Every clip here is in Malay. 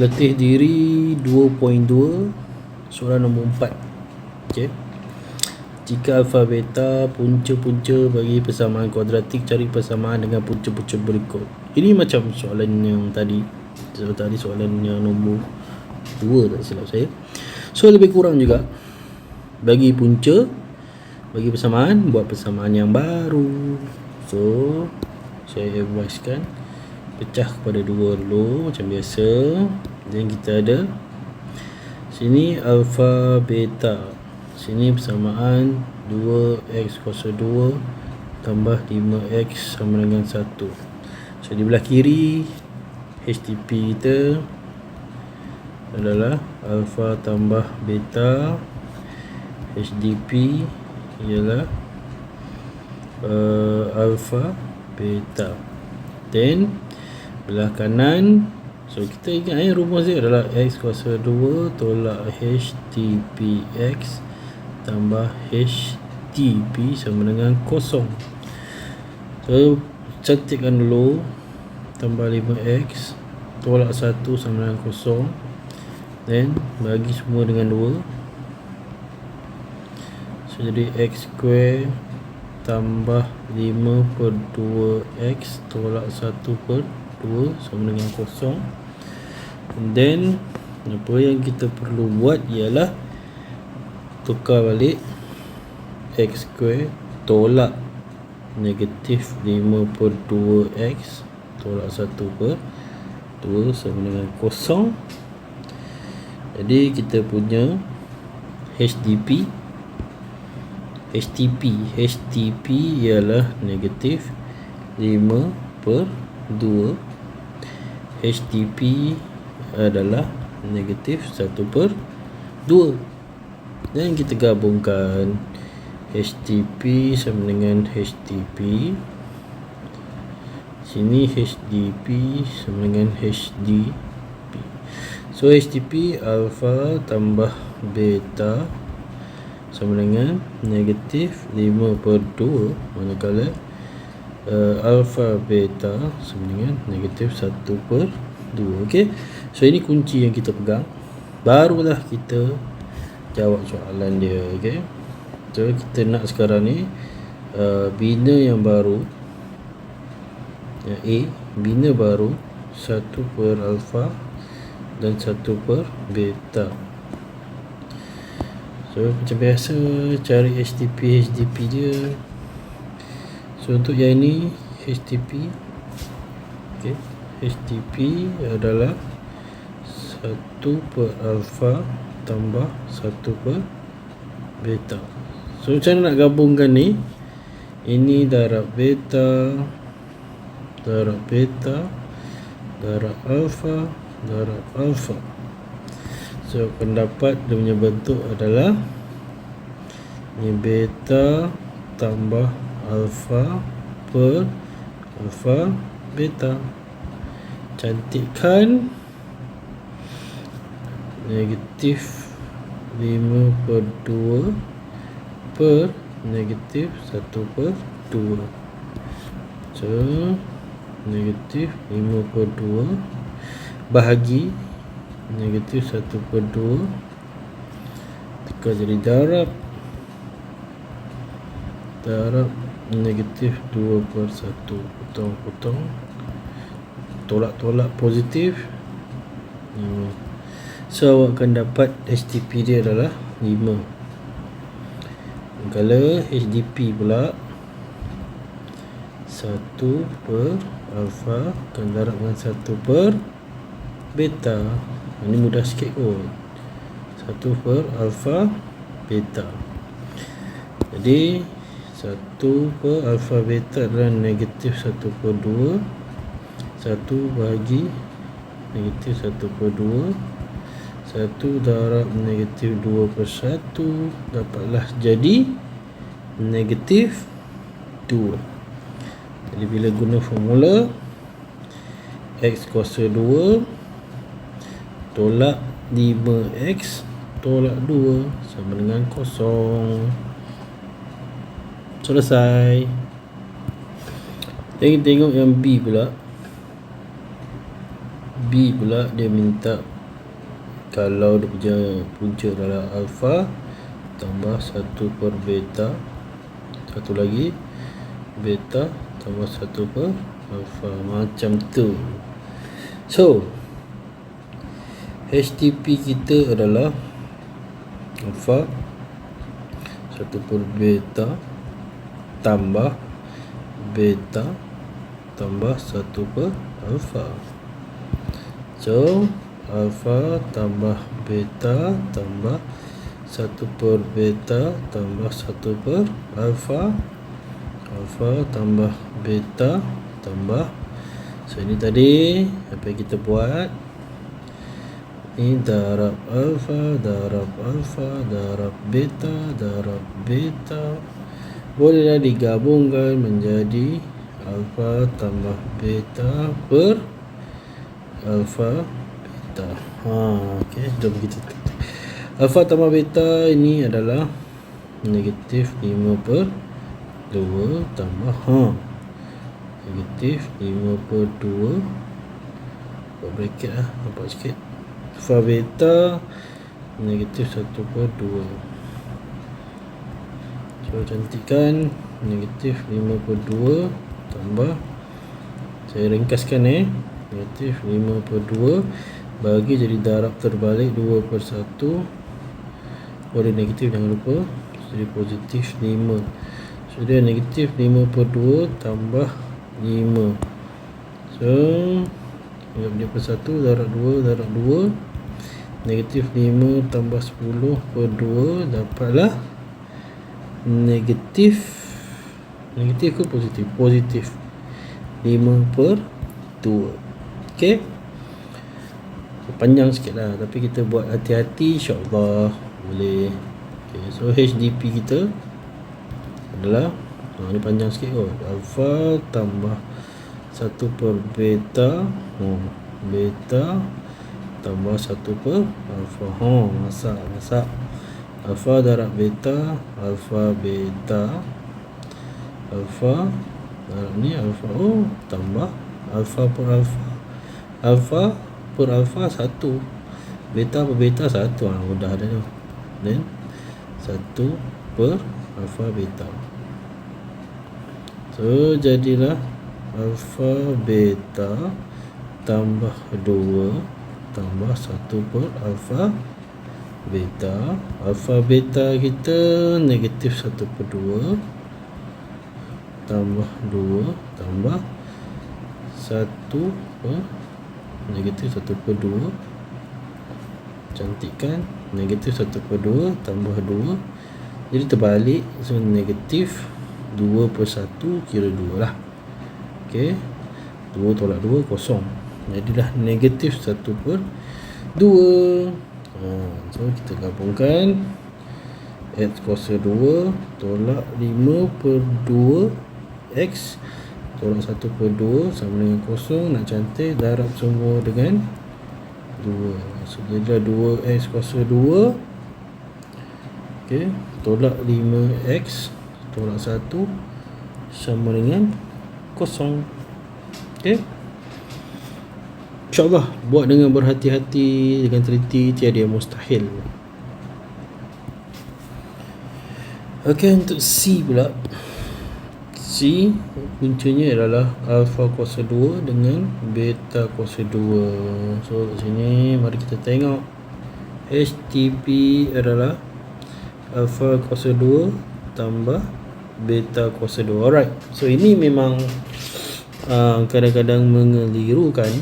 Letih diri 2.2 Soalan nombor 4 okay. Jika alfa beta punca-punca bagi persamaan kuadratik Cari persamaan dengan punca-punca berikut. Ini macam soalan yang tadi. So tadi soalan yang nombor 2 tak silap saya. So lebih kurang juga. Bagi punca Bagi persamaan Buat persamaan yang baru. So Saya advisekan Pecah kepada dua dulu Macam biasa dan kita ada sini alpha beta. Sini persamaan 2x kuasa 2 tambah 5x sama dengan 1 so di belah kiri HTP kita adalah alpha tambah beta. HDP ialah uh, alpha beta. Then belah kanan So kita ingat eh rumus dia adalah X kuasa 2 tolak HTPX tambah HTP sama dengan kosong. So cantikkan dulu tambah 5X tolak 1 sama dengan kosong. Then bagi semua dengan 2 So jadi X square tambah 5 per 2X tolak 1 per 2 sama dengan kosong. And then apa yang kita perlu buat ialah tukar balik x square tolak negatif 5 per 2x tolak 1 per 2 sama dengan kosong. Jadi kita punya HDP HTP HTP ialah negatif 5 per 2 HTP adalah negatif 1 per 2 dan kita gabungkan HTP sama dengan HTP sini HDP sama dengan HDP so HTP alpha tambah beta sama dengan negatif 5 per 2 manakala uh, alpha beta sama dengan negatif 1 per 2 ok so ini kunci yang kita pegang. Barulah kita jawab soalan dia ok so kita nak sekarang ni uh, bina yang baru yang A bina baru 1 per alpha dan 1 per beta. So macam biasa cari HTP HDP dia So untuk yang ini HTP okay. HTP adalah 1 per alpha tambah 1 per beta. So macam mana nak gabungkan ni? Ini darab beta Darab beta Darab alpha Darab alpha. So pendapat dia punya bentuk adalah Ini beta Tambah alfa per alfa beta. Cantikkan. Negatif 5 per 2 per negatif 1 per 2 so negatif 5 per 2 bahagi negatif 1 per 2 tekan jadi darab. Darab negatif 2 per 1 potong-potong. Tolak-tolak positif. So awak akan dapat HTP dia adalah 5 kalau HDP pula 1 per alpha akan darab dengan 1 per beta. Ini mudah sikit kot. 1 per alpha beta. Jadi 1 per alfa beta adalah negatif 1 per 2 1 bagi negatif 1 per 2 1 darab negatif 2 per 1 dapatlah jadi negatif 2 jadi bila guna formula x kuasa 2 tolak 5x tolak 2 sama dengan kosong Selesai. Tengok tengok yang B pula. B pula dia minta kalau dia punya punca adalah alpha tambah 1 per beta. Satu lagi beta tambah 1 per alpha. Macam tu. So HTP kita adalah alpha 1 per beta tambah beta tambah 1 per alpha. So alpha tambah beta tambah 1 per beta tambah 1 per alpha. Alpha tambah beta tambah. So ini tadi apa yang kita buat? Ini darab alpha darab alpha darab beta darab beta bolehlah digabungkan menjadi alpha tambah beta per alpha beta. Ha okey dah begitu alpha tambah beta ini adalah negatif 5 per 2 tambah ha. Negatif 5 per 2 buat bracket lah nampak sikit. Alpha beta negatif 1 per 2 so cantikkan negatif 5 per 2 tambah. Saya ringkaskan eh. Negatif 5 per 2 bagi jadi darab terbalik 2 per 1 boleh negatif jangan lupa. Jadi positif 5 so dia negatif 5 per 2 tambah 5 so dia per 1 darab 2 darab 2 negatif 5 tambah 10 per 2 dapatlah negatif. Negatif ke positif? Positif. 5 per 2 Okey. Panjang sikit lah Tapi kita buat hati-hati InsyaAllah Boleh. Okay So HDP kita Adalah ha, Ni panjang sikit kot. Alpha Tambah 1 per beta. Oh, Beta Tambah 1 per Alpha. Oh, Masak Masak Alpha darab beta Alpha beta Alpha Darab ni Alpha Oh Tambah Alpha per Alpha. Alpha per alpha satu. Beta per beta satu. Ha, mudah dah tu. Then satu per alpha beta. So jadilah alpha beta tambah dua tambah satu per alpha beta. Alpha beta kita negatif satu per dua. Tambah dua tambah satu per negatif 1 per 2 cantikkan negatif 1 per 2 tambah 2 jadi terbalik so negatif 2 per 1 kira 2 lah. Ok 2 tolak 2 kosong. Jadilah negatif 1 per 2 ha, so kita gabungkan. X kuasa 2 tolak 5 per 2 x. Tolak 1 per 2 sama dengan kosong Nak cantik darab semua dengan 2 So jadilah 2x kuasa 2 Ok Tolak 5x Tolak 1 Sama dengan kosong. Ok InsyaAllah Buat dengan berhati-hati Dengan teliti Tiada yang mustahil. Ok untuk C pula. C puncanya adalah alpha kuasa 2 dengan beta kuasa 2 so kat sini mari kita tengok. HTP adalah alpha kuasa 2 tambah beta kuasa 2 alright. So ini memang uh, kadang-kadang mengelirukan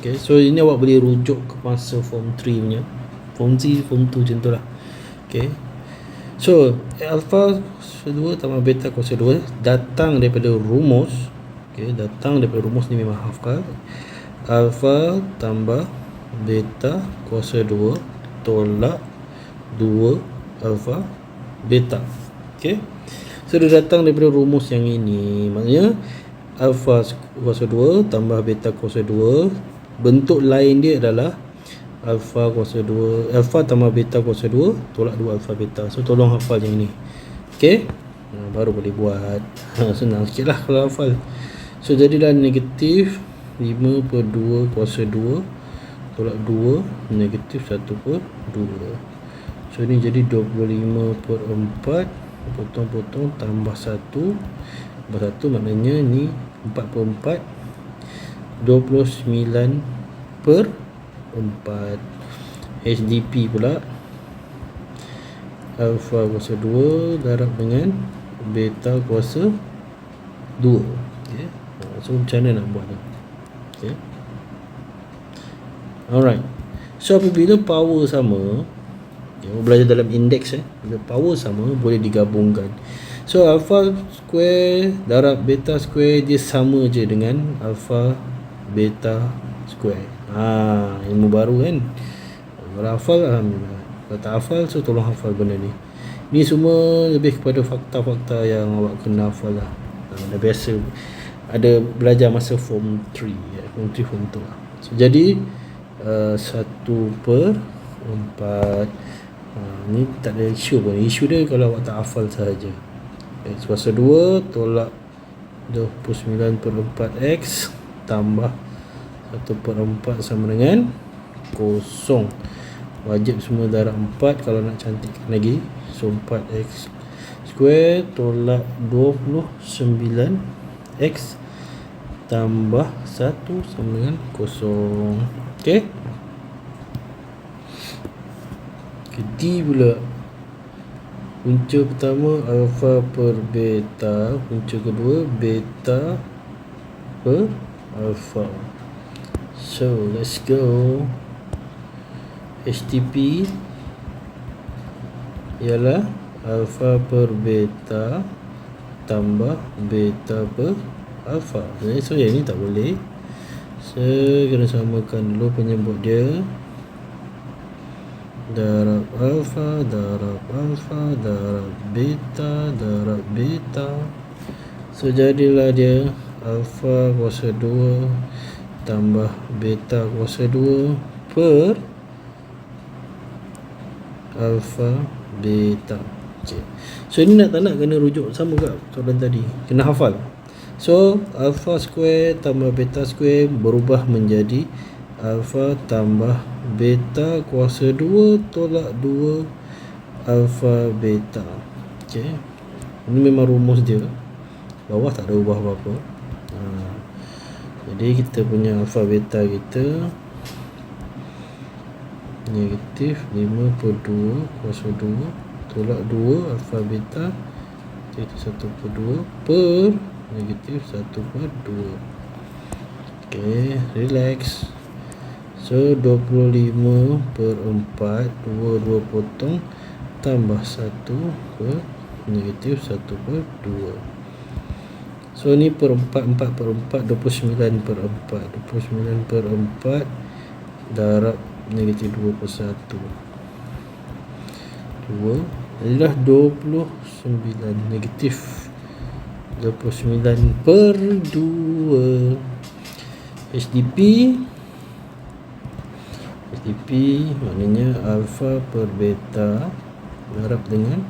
okay. so ini awak boleh rujuk ke masa form 3 punya. Form 3 form 2 macam tu lah. Okay. so alpha kuasa 2 tambah beta kuasa 2 datang daripada rumus. Okey datang daripada rumus ni memang hafal alfa tambah beta kuasa 2 tolak 2 alfa beta. Okey so dia datang daripada rumus yang ini. Maknanya alfa kuasa 2 tambah beta kuasa 2 bentuk lain dia adalah alfa kuasa 2 alfa tambah beta kuasa 2 tolak 2 alfa beta so tolong hafal yang ni Okey. Ha, baru boleh buat. Ha, senang sikit lah kalau hafal. So jadilah negatif 5 per 2 kuasa 2 tolak 2 negatif 1 per 2 so ni jadi 25 per 4 potong-potong tambah 1 tambah 1 maknanya ni 4 per 4 29 per 4 HDP pula alpha kuasa 2 darab dengan beta kuasa 2 okay. so macam mana nak buat ni? Okay. alright. So apabila power sama okay, belajar dalam index eh bila power sama boleh digabungkan. So alpha square darab beta square dia sama je dengan alpha beta square. Ha ilmu baru kan? Kalau hafal alhamdulillah. Kalau tak hafal so tolong hafal benda ni. Ni semua lebih kepada fakta-fakta yang awak kena hafal lah. Dah biasa ada belajar masa form 3 ya, form 3 form 2 lah. so, jadi uh, 1 per 4 uh, ni tak ada isu pun. Isu dia kalau awak tak hafal sahaja. X kuasa 2 tolak 29 per 4x tambah 1 per 4 sama dengan kosong. Wajib semua darab 4 kalau nak cantikkan lagi. So 4x square tolak 29 x tambah 1 sama dengan kosong. Ok D pula. Punca pertama alpha per beta. Punca kedua beta per alpha. So let's go. HTP ialah alpha per beta tambah beta per alpha. Okay, so yang ni tak boleh. So kena samakan dulu penyebut dia. Darab alpha darab alpha darab beta darab beta. So jadilah dia alpha kuasa 2 tambah beta kuasa 2 per alpha beta. Okay. so ini nak tak nak kena rujuk sama ke soalan tadi. Kena hafal. So alpha square tambah beta square berubah menjadi alpha tambah beta kuasa 2 tolak 2 alpha beta. Okay. ini memang rumus dia. Bawah tak ada ubah apa-apa jadi kita punya alpha beta kita negatif 5 per 2 kuasa 2 tolak 2 alpha beta jadi 1 per 2 per negatif 1 per 2 ok relax. So 25 per 4 2 2 potong tambah 1 per negatif 1 per 2 So ni per 4 4 per 4 29 per 4 29 per 4 darab negatif 2 per 1 2 adalah 29 negatif 29 per 2 HDP HDP maknanya alpha per beta darab dengan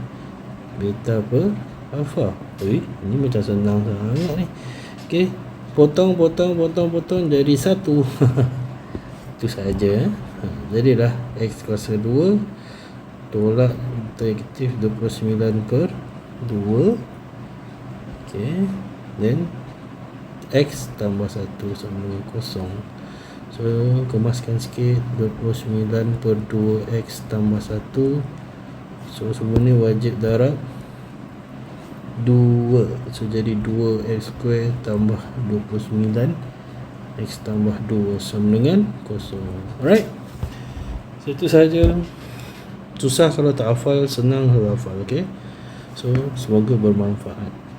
beta per alpha. Ui, ini macam senang sangat ni. Okey, potong, potong, potong, potong jadi satu. Itu saja ha, Jadilah X kuasa 2 Tolak negatif 29 per 2 Okey Then X tambah 1 sama dengan kosong. So, kemaskan sikit 29 per 2 X tambah 1 So, semua ni wajib darab 2 so jadi 2x square tambah 29 x tambah 2 sama dengan kosong. Alright. So itu saja susah kalau tak hafal senang kalau hafal ok so semoga bermanfaat